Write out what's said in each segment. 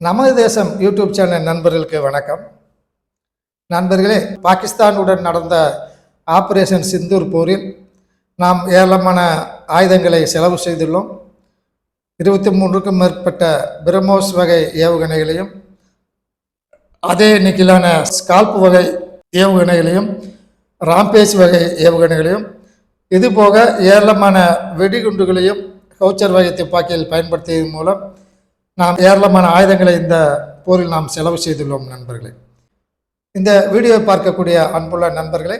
நமது தேசம் YouTube channel நண்பர்களுக்கு வணக்கம். நண்பர்களே பாகிஸ்தானுடன் நடந்த ஆபரேஷன் சிந்தூர் போரில் நாம் ஏராளமான ஆயுதங்களை செலவு செய்துள்ளோம். இருபத்தி மூன்றுக்கும் மேற்பட்ட பிரம்மோஸ் வகை ஏவுகணைகளையும் அதே எண்ணிக்கையிலான ஸ்கால்ப் வகை ஏவுகணைகளையும் ராம்பேஜ் வகை ஏவுகணைகளையும் இதுபோக ஏராளமான வெடிகுண்டுகளையும் கவுச்சர் வகை துப்பாக்கியில் பயன்படுத்தியதன் மூலம் நாம் ஏராளமான ஆயுதங்களை இந்த போரில் நாம் செலவு செய்துள்ளோம் நண்பர்களே. இந்த வீடியோவை பார்க்கக்கூடிய அன்புள்ள நண்பர்களே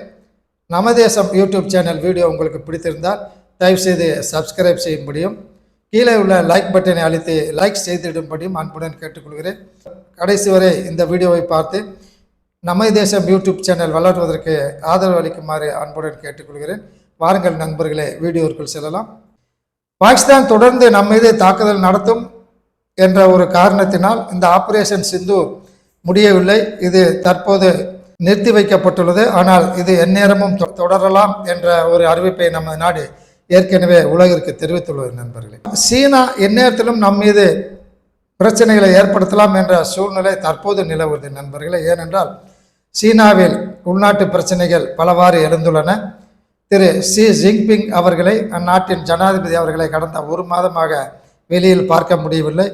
நமதேசம் யூடியூப் சேனல் வீடியோ உங்களுக்கு பிடித்திருந்தால் தயவுசெய்து சப்ஸ்கிரைப் முடியும் கீழே உள்ள லைக் பட்டனை அழுத்தி லைக் செய்திடும்படியும் அன்புடன் கேட்டுக்கொள்கிறேன். கடைசி வரை இந்த வீடியோவை பார்த்து நம்ம தேசம் யூடியூப் சேனல் வளர்வதற்கு ஆதரவு அளிக்குமாறு அன்புடன் கேட்டுக்கொள்கிறேன். வாருங்கள் நண்பர்களே வீடியோவிற்குள் செல்லலாம். பாகிஸ்தான் தொடர்ந்து நம்ம தாக்குதல் நடத்தும் என்ற ஒரு காரணத்தினால் இந்த ஆபரேஷன் சிந்து முடியவில்லை. இது தற்போது நிறுத்தி வைக்கப்பட்டுள்ளது. ஆனால் இது எந்நேரமும் தொ- தொடரலாம் என்ற ஒரு அறிவிப்பை நமது நாடு ஏற்கனவே உலகிற்கு தெரிவித்துள்ளது நண்பர்களே. சீனா எந்நேரத்திலும் நம் மீது பிரச்சனைகளை ஏற்படுத்தலாம் என்ற சூழ்நிலை தற்போது நிலவுது நண்பர்களே. ஏனென்றால் சீனாவில் உள்நாட்டு பிரச்சனைகள் பலவாறு எழுந்துள்ளன. திரு ஷி ஜின்பிங் அவர்களை அந்நாட்டின் ஜனாதிபதி அவர்களை கடந்த ஒரு மாதமாக வெளியில் பார்க்க முடியவில்லை.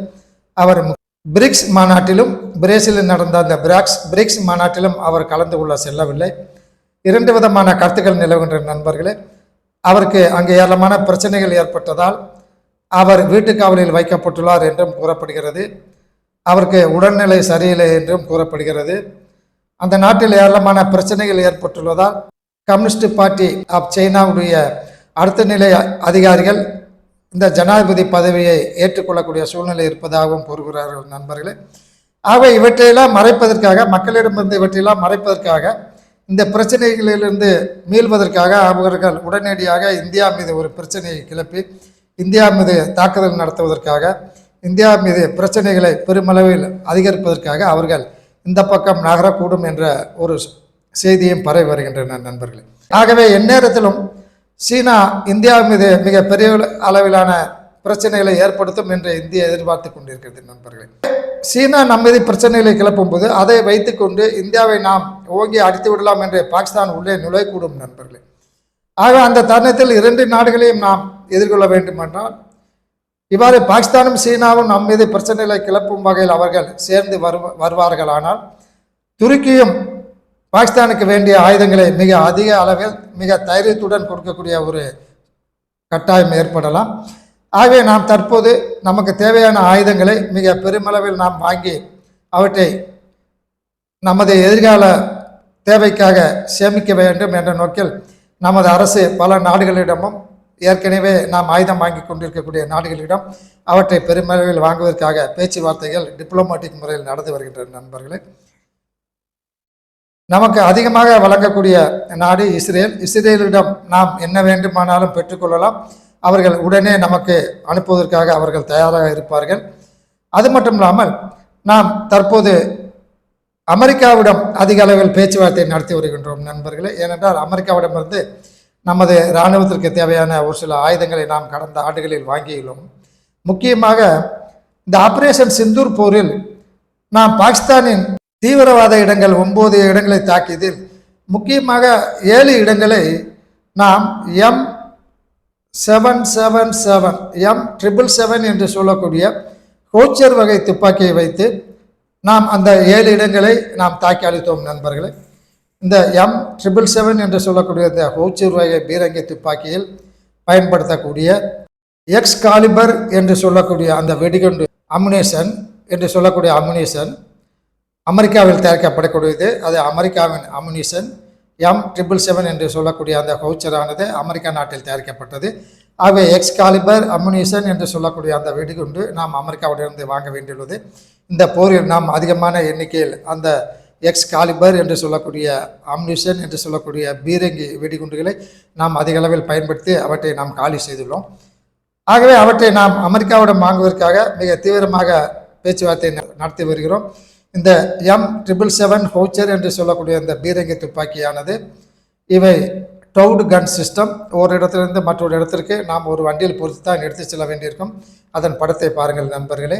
அவர் பிரிக்ஸ் மாநாட்டிலும் பிரேசிலில் நடந்த அந்த பிராக்ஸ் பிரிக்ஸ் மாநாட்டிலும் அவர் கலந்து கொள்ள செல்லவில்லை. இரண்டு விதமான கருத்துக்கள் நிலவுகின்ற நண்பர்களே. அவருக்கு அங்கே ஏராளமான பிரச்சனைகள் ஏற்பட்டதால் அவர் வீட்டுக்காவலில் வைக்கப்பட்டுள்ளார் என்றும் கூறப்படுகிறது. அவருக்கு உடல்நிலை சரியில்லை என்றும் கூறப்படுகிறது. அந்த நாட்டில் ஏராளமான பிரச்சனைகள் ஏற்பட்டுள்ளதால் கம்யூனிஸ்ட் பார்ட்டி ஆஃப் சைனாவுடைய அடுத்த நிலை அதிகாரிகள் இந்த ஜனாதிபதி பதவியை ஏற்றுக்கொள்ளக்கூடிய சூழ்நிலை இருப்பதாகவும் கூறுகிறார்கள் நண்பர்களே. ஆக இவற்றையெல்லாம் மறைப்பதற்காக மக்களிடமிருந்து இவற்றையெல்லாம் மறைப்பதற்காக இந்த பிரச்சனைகளிலிருந்து மீள்வதற்காக அவர்கள் உடனடியாக இந்தியா மீது ஒரு பிரச்சனையை கிளப்பி இந்தியா மீது தாக்குதல் நடத்துவதற்காக இந்தியா மீது பிரச்சனைகளை பெருமளவில் அதிகரிப்பதற்காக அவர்கள் இந்த பக்கம் நகரக்கூடும் என்ற ஒரு செய்தியும் பரவி வருகின்றன நண்பர்களே. ஆகவே எந்நேரத்திலும் சீனா இந்தியா மீது மிக பெரிய அளவிலான பிரச்சனைகளை ஏற்படுத்தும் என்று இந்தியா எதிர்பார்த்து கொண்டிருக்கிறது நண்பர்களே. சீனா நம் மீது பிரச்சனைகளை கிளப்பும் போது அதை வைத்துக்கொண்டு இந்தியாவை நாம் ஓங்கி அடித்து விடலாம் என்று பாகிஸ்தான் உள்ளே நுழையக்கூடும் நண்பர்களே. ஆக அந்த தருணத்தில் இரண்டு நாடுகளையும் நாம் எதிர்கொள்ள வேண்டுமென்றால் இவ்வாறு பாகிஸ்தானும் சீனாவும் நம் மீது பிரச்சனைகளை கிளப்பும் வகையில் அவர்கள் சேர்ந்து வரு வருவார்களானால் துருக்கியும் பாகிஸ்தானுக்கு வேண்டிய ஆயுதங்களை மிக அதிக அளவில் மிக தைரியத்துடன் கொடுக்கக்கூடிய ஒரு கட்டாயம் ஏற்படலாம். ஆகவே நாம் தற்போது நமக்கு தேவையான ஆயுதங்களை மிக பெருமளவில் நாம் வாங்கி அவற்றை நமது எதிர்கால தேவைக்காக சேமிக்க வேண்டும் என்ற நோக்கில் நமது அரசு பல நாடுகளிடமும் ஏற்கனவே நாம் ஆயுதம் வாங்கி கொண்டிருக்கக்கூடிய நாடுகளிடம் அவற்றை பெருமளவில் வாங்குவதற்காக பேச்சுவார்த்தைகள் டிப்ளமேட்டிக் முறையில் நடந்து வருகின்ற நண்பர்களே. நமக்கு அதிகமாக வழங்கக்கூடிய நாடு இஸ்ரேல். இஸ்ரேலிடம் நாம் என்ன வேண்டுமானாலும் பெற்றுக்கொள்ளலாம். அவர்கள் உடனே நமக்கு அனுப்புவதற்காக அவர்கள் தயாராக இருப்பார்கள். அது மட்டும் இல்லாமல் நாம் தற்போது அமெரிக்காவிடம் அதிக அளவில் பேச்சுவார்த்தை நடத்தி வருகின்றோம் நண்பர்களே. ஏனென்றால் அமெரிக்காவிடமிருந்து நமது இராணுவத்திற்கு தேவையான ஒரு சில ஆயுதங்களை நாம் கடந்த ஆண்டுகளில் வாங்கியுள்ளோம். முக்கியமாக இந்த ஆப்ரேஷன் சிந்தூர் போரில் நாம் பாகிஸ்தானின் தீவிரவாத இடங்கள் ஒன்பது இடங்களை தாக்கியதில் முக்கியமாக ஏழு இடங்களை நாம் M seven seven seven M triple seven என்று சொல்லக்கூடிய கோச்சர் வகை துப்பாக்கியை வைத்து நாம் அந்த ஏழு இடங்களை நாம் தாக்கி அளித்தோம் நண்பர்களே. இந்த எம் ட்ரிபிள் செவன் என்று சொல்லக்கூடிய இந்த ஹோச்சர் வகை பீரங்கி துப்பாக்கியில் பயன்படுத்தக்கூடிய எக்ஸ் காலிபர் என்று சொல்லக்கூடிய அந்த வெடிகுண்டு அமுனேஷன் என்று சொல்லக்கூடிய அமுனேஷன் அமெரிக்காவில் தயாரிக்கப்படக்கூடியது. அது அமெரிக்காவின் அமுனிஷன் எம் ட்ரிபிள் செவன் என்று சொல்லக்கூடிய அந்த ஹவுச்சரானது அமெரிக்கா நாட்டில் தயாரிக்கப்பட்டது. ஆகவே எக்ஸ் காலிபர் அமுனிஷன் என்று சொல்லக்கூடிய அந்த வெடிகுண்டு நாம் அமெரிக்காவிடமிருந்து வாங்க வேண்டியுள்ளது. இந்த போரில் நாம் அதிகமான எண்ணிக்கையில் அந்த எக்ஸ் காலிபர் என்று சொல்லக்கூடிய அம்னிஷன் என்று சொல்லக்கூடிய பீரங்கி வெடிகுண்டுகளை நாம் அதிக அளவில் பயன்படுத்தி அவற்றை நாம் காலி செய்துள்ளோம். ஆகவே அவற்றை நாம் அமெரிக்காவிடம் வாங்குவதற்காக மிக தீவிரமாக பேச்சுவார்த்தை ந- நடத்தி வருகிறோம். இந்த எம் ட்ரிபிள் செவன் ஹோச்சர் என்று சொல்லக்கூடிய இந்த பீரங்கி துப்பாக்கியானது இவை டவுடு கன் சிஸ்டம் ஒரு இடத்திலிருந்து மற்றொரு இடத்திற்கு நாம் ஒரு வண்டியில் பொறுத்து தான் எடுத்து செல்ல வேண்டியிருக்கும். அதன் படத்தை பாருங்கள் நண்பர்களே.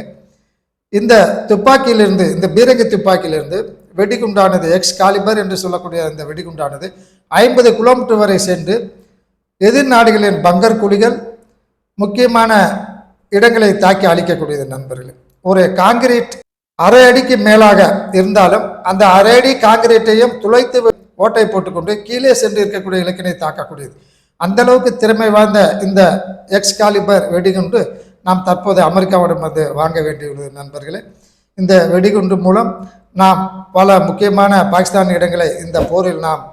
இந்த துப்பாக்கியிலிருந்து இந்த பீரங்கி துப்பாக்கியிலிருந்து வெடிகுண்டானது எக்ஸ் காலிபர் என்று சொல்லக்கூடிய இந்த வெடிகுண்டானது ஐம்பது கிலோமீட்டர் வரை சென்று எதிர் நாடுகளின் பங்கர் குழிகள் முக்கியமான இடங்களை தாக்கி அழிக்கக்கூடியது நண்பர்களே. ஒரு காங்கிரீட் அரை அடிக்கு மேலாக இருந்தாலும் அந்த அரை அடி காங்கிரீட்டையும் துளைத்து ஓட்டை போட்டுக்கொண்டு கீழே சென்று இருக்கக்கூடிய இலக்கினை தாக்கக்கூடியது. அந்த அளவுக்கு திறமை வாய்ந்த இந்த எக்ஸ் காலிபர் வெடிகுண்டு நாம் தற்போது அமெரிக்காவிடம் வந்து வாங்க வேண்டியுள்ளது நண்பர்களே. இந்த வெடிகுண்டு மூலம் நாம் பல முக்கியமான பாகிஸ்தான் இடங்களை இந்த போரில் நாம்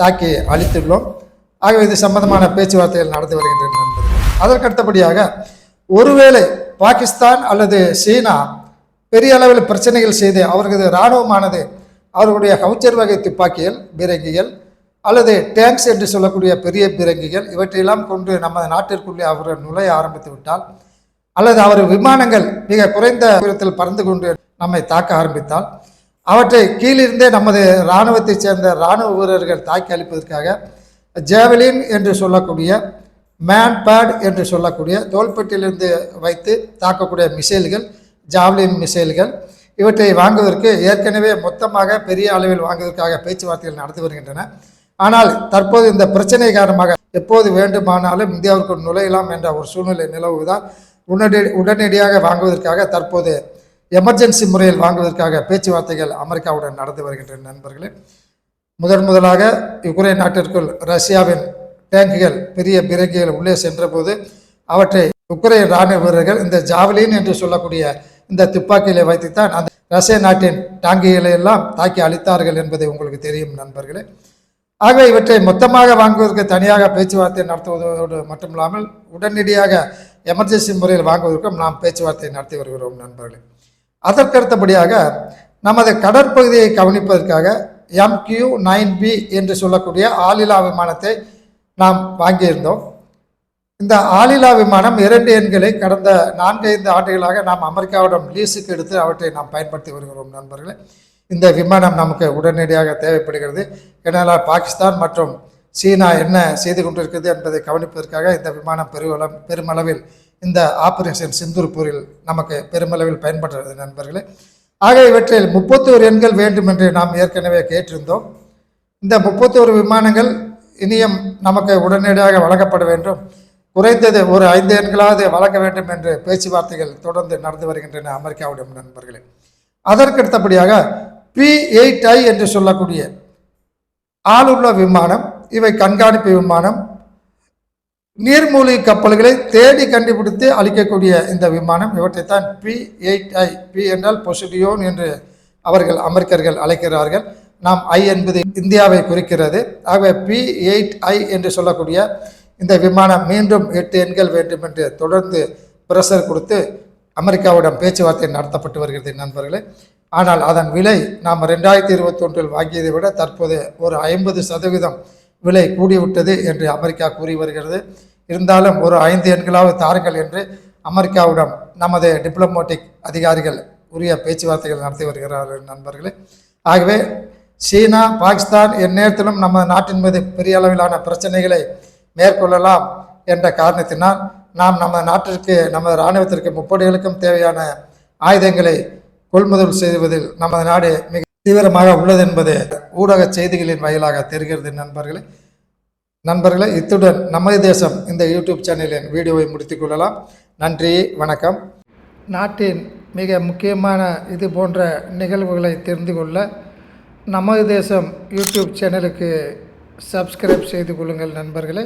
தாக்கி அழித்துள்ளோம். ஆகவே இது சம்பந்தமான பேச்சுவார்த்தைகள் நடந்து வருகின்றன நண்பர்கள். அதற்கடுத்தபடியாக ஒருவேளை பாகிஸ்தான் அல்லது சீனா பெரிய அளவில் பிரச்சனைகள் செய்து அவர்களது இராணுவமானது அவர்களுடைய கவுச்சர் வகை துப்பாக்கிகள் பீரங்கிகள் அல்லது டேங்க்ஸ் என்று சொல்லக்கூடிய பெரிய பீரங்கிகள் இவற்றையெல்லாம் கொண்டு நமது நாட்டிற்குள்ளே அவர்கள் நுழைய ஆரம்பித்து விட்டால் அல்லது அவர் விமானங்கள் மிக குறைந்த உயரத்தில் பறந்து கொண்டு நம்மை தாக்க ஆரம்பித்தால் அவற்றை கீழிருந்தே நமது இராணுவத்தைச் சேர்ந்த இராணுவ வீரர்கள் தாக்கி அளிப்பதற்காக ஜேவலின் என்று சொல்லக்கூடிய மேன் பேட் என்று சொல்லக்கூடிய தோள்பட்டிலிருந்து வைத்து தாக்கக்கூடிய மிசைல்கள் ஜாவ்லின் மிசைல்கள். இவற்றை வாங்குவதற்கு ஏற்கனவே மொத்தமாக பெரிய அளவில் வாங்குவதற்காக பேச்சுவார்த்தைகள் நடத்தி வருகின்றன. ஆனால் தற்போது இந்த பிரச்சனை காரணமாக எப்போது வேண்டுமானாலும் இந்தியாவிற்கு நுழையலாம் என்ற ஒரு சூழ்நிலை நிலவுவதால் உடனடி உடனடியாக வாங்குவதற்காக தற்போது எமர்ஜென்சி முறையில் வாங்குவதற்காக பேச்சுவார்த்தைகள் அமெரிக்காவுடன் நடந்து வருகின்றன நண்பர்களே. முதன் முதலாக யுக்ரைன் நாட்டிற்குள் ரஷ்யாவின் டேங்குகள் பெரிய பிறகுகள் உள்ளே சென்றபோது அவற்றை உக்ரைன் இராணுவ வீரர்கள் இந்த ஜாவலின் என்று சொல்லக்கூடிய இந்த துப்பாக்கிகளை வைத்துத்தான் அந்த ரஷ்ய நாட்டின் டாங்கிகளை எல்லாம் தாக்கி அழித்தார்கள் என்பதை உங்களுக்கு தெரியும் நண்பர்களே. ஆகவே இவற்றை மொத்தமாக வாங்குவதற்கு தனியாக பேச்சுவார்த்தை நடத்துவதோடு மட்டுமில்லாமல் உடனடியாக எமர்ஜென்சி முறையில் வாங்குவதற்கும் நாம் பேச்சுவார்த்தை நடத்தி வருகிறோம் நண்பர்களே. அதற்கடுத்தபடியாக நமது கடற்பகுதியை கவனிப்பதற்காக எம்கியூ நைன் பி என்று சொல்லக்கூடிய ஆளில்லா விமானத்தை நாம் வாங்கியிருந்தோம். இந்த ஆளில்லா விமானம் இரண்டு எண்களை கடந்த நான்கைந்து ஆண்டுகளாக நாம் அமெரிக்காவிடம் லீஸுக்கு எடுத்து அவற்றை நாம் பயன்படுத்தி வருகிறோம் நண்பர்களே. இந்த விமானம் நமக்கு உடனடியாக தேவைப்படுகிறது. ஏனென்றால் பாகிஸ்தான் மற்றும் சீனா என்ன செய்து கொண்டிருக்கிறது என்பதை கவனிப்பதற்காக இந்த விமானம் பெருவளம் பெருமளவில் இந்த ஆபரேஷன் சிந்தூர் போரில் நமக்கு பெருமளவில் பயன்படுகிறது நண்பர்களே. ஆக இவற்றில் முப்பத்தோரு எண்கள் வேண்டும் என்று நாம் ஏற்கனவே கேட்டிருந்தோம். இந்த முப்பத்தோரு விமானங்கள் இனியும் நமக்கு உடனடியாக வழங்கப்பட வேண்டும். குறைந்தது ஒரு ஐந்து எண்களாவது வழங்க வேண்டும் என்று பேச்சுவார்த்தைகள் தொடர்ந்து நடந்து வருகின்றன அமெரிக்காவுடன் நண்பர்களே. அதற்கடுத்தபடியாக பி எயிட் ஐ என்று சொல்லக்கூடிய ஆளுள்ள விமானம் இவை கண்காணிப்பு விமானம் நீர்மூழ்கி கப்பல்களை தேடி கண்டுபிடித்து அளிக்கக்கூடிய இந்த விமானம். இவற்றைத்தான் பி எயிட் ஐ பி என்றால் பொசிடியோன் என்று அவர்கள் அமெரிக்கர்கள் அழைக்கிறார்கள். நாம் ஐ என்பது இந்தியாவை குறிக்கிறது. ஆகவே பி எயிட் ஐ என்று சொல்லக்கூடிய இந்த விமானம் மீண்டும் எட்டு எண்கள் வேண்டும் என்று தொடர்ந்து பிரஷர் கொடுத்து அமெரிக்காவிடம் பேச்சுவார்த்தை நடத்தப்பட்டு வருகிறது நண்பர்களே. ஆனால் அதன் விலை நாம் ரெண்டாயிரத்தி இருபத்தொன்றில் வாங்கியதை விட தற்போது ஒரு ஐம்பது சதவீதம் விலை கூடிவிட்டது என்று அமெரிக்கா கூறி வருகிறது. இருந்தாலும் ஒரு ஐந்து எண்களாவது தாருங்கள் என்று அமெரிக்காவிடம் நமது டிப்ளமேட்டிக் அதிகாரிகள் உரிய பேச்சுவார்த்தைகள் நடத்தி வருகிறார்கள் நண்பர்களே. ஆகவே சீனா பாகிஸ்தான் எந்நேரத்திலும் நம்ம நாட்டின் மீது பெரிய அளவிலான பிரச்சனைகளை மேற்கொள்ளலாம் என்ற காரணத்தினால் நாம் நம்ம நாட்டிற்கு நமது இராணுவத்திற்கு முப்படைகளுக்கும் தேவையான ஆயுதங்களை கொள்முதல் செய்வதில் நமது நாடு மிக தீவிரமாக உள்ளது என்பது ஊடக செய்திகளின் வாயிலாக தெரிகிறது நண்பர்களே. நண்பர்களே இத்துடன் நமது தேசம் இந்த யூடியூப் சேனலின் வீடியோவை முடித்துக் கொள்ளலாம். நன்றி வணக்கம். நாட்டின் மிக முக்கியமான இது போன்ற நிகழ்வுகளை தெரிந்து கொள்ள நமது தேசம் யூடியூப் சேனலுக்கு சப்ஸ்கிரைப் செய்து கொள்ளுங்கள் நண்பர்களே.